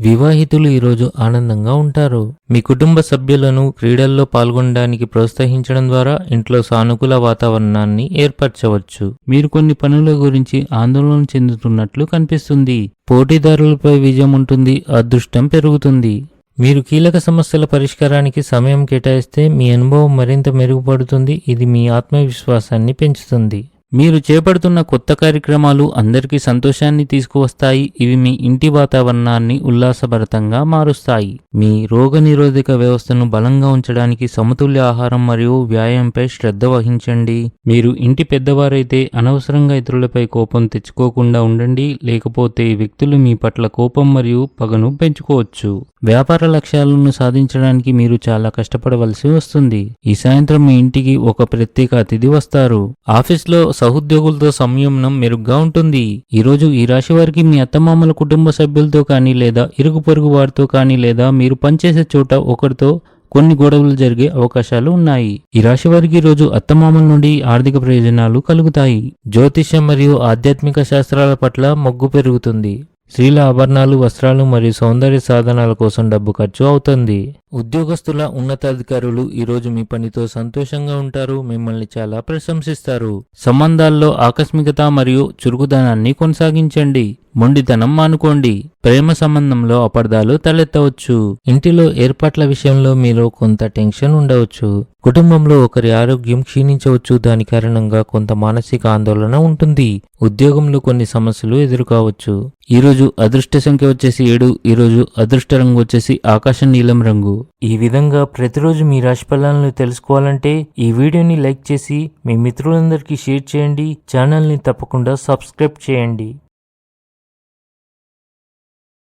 వివాహితులు ఈరోజు ఆనందంగా ఉంటారు. మీ కుటుంబ సభ్యులను క్రీడల్లో పాల్గొనడానికి ప్రోత్సహించడం ద్వారా ఇంట్లో సానుకూల వాతావరణాన్ని ఏర్పరచవచ్చు. మీరు కొన్ని పనుల గురించి ఆందోళన చెందుతున్నట్లు కనిపిస్తుంది. పోటీదారులపై విజయం ఉంటుంది అదృష్టం పెరుగుతుంది. మీరు కీలక సమస్యల పరిష్కారానికి సమయం కేటాయిస్తే మీ అనుభవం మరింత మెరుగుపడుతుంది ఇది మీ ఆత్మవిశ్వాసాన్ని పెంచుతుంది. మీరు చేపడుతున్న కొత్త కార్యక్రమాలు అందరికీ సంతోషాన్ని తీసుకువస్తాయి. ఇవి మీ ఇంటి వాతావరణాన్ని ఉల్లాసభరితంగా మారుస్తాయి. మీ రోగనిరోధక వ్యవస్థను బలంగా ఉంచడానికి సమతుల్య ఆహారం మరియు వ్యాయామంపై శ్రద్ధ వహించండి. మీరు ఇంటి పెద్దవారైతే అనవసరంగా ఇతరులపై కోపం తెచ్చుకోకుండా ఉండండి. లేకపోతే వ్యక్తులు మీ పట్ల కోపం మరియు పగను పెంచుకోవచ్చు. వ్యాపార లక్ష్యాలను సాధించడానికి మీరు చాలా కష్టపడవలసి వస్తుంది. ఈ సాయంత్రం మీ ఇంటికి ఒక ప్రత్యేక అతిథి వస్తారు. ఆఫీస్లో సహోద్యోగులతో సంయమనం మెరుగ్గా ఉంటుంది. ఈరోజు ఈ రాశి వారికి మీ అత్తమామల కుటుంబ సభ్యులతో కానీ లేదా ఇరుగు పొరుగు వారితో కానీ లేదా మీరు పనిచేసే చోట ఒకరితో కొన్ని గొడవలు జరిగే అవకాశాలు ఉన్నాయి. ఈ రాశి వారికి ఈ రోజు అత్తమామల నుండి ఆర్థిక ప్రయోజనాలు కలుగుతాయి. జ్యోతిష్యం మరియు ఆధ్యాత్మిక శాస్త్రాల పట్ల మొగ్గు పెరుగుతుంది. స్త్రీల ఆభరణాలు వస్త్రాలు మరియు సౌందర్య సాధనాల కోసం డబ్బు ఖర్చు అవుతుంది. ఉద్యోగస్తుల ఉన్నతాధికారులు ఈరోజు మీ పనితో సంతోషంగా ఉంటారు మిమ్మల్ని చాలా ప్రశంసిస్తారు. సంబంధాల్లో ఆకస్మికత మరియు చురుకుదనాన్ని కొనసాగించండి. మొండితనం మానుకోండి. ప్రేమ సంబంధంలో అపార్థాలు తలెత్తవచ్చు. ఇంటిలో ఏర్పాట్ల విషయంలో మీలో కొంత టెన్షన్ ఉండవచ్చు. కుటుంబంలో ఒకరి ఆరోగ్యం క్షీణించవచ్చు. దాని కారణంగా కొంత మానసిక ఆందోళన ఉంటుంది. ఉద్యోగంలో కొన్ని సమస్యలు ఎదురుకావచ్చు. ఈరోజు అదృష్ట సంఖ్య వచ్చేసి ఏడు. ఈరోజు అదృష్ట రంగు వచ్చేసి ఆకాశ నీలం రంగు. ఈ విధంగా ప్రతిరోజు మీ రాశి ఫలాలను తెలుసుకోవాలంటే ఈ వీడియోని లైక్ చేసి మీ మిత్రులందరికీ షేర్ చేయండి. ఛానల్ని తప్పకుండా సబ్స్క్రైబ్ చేయండి.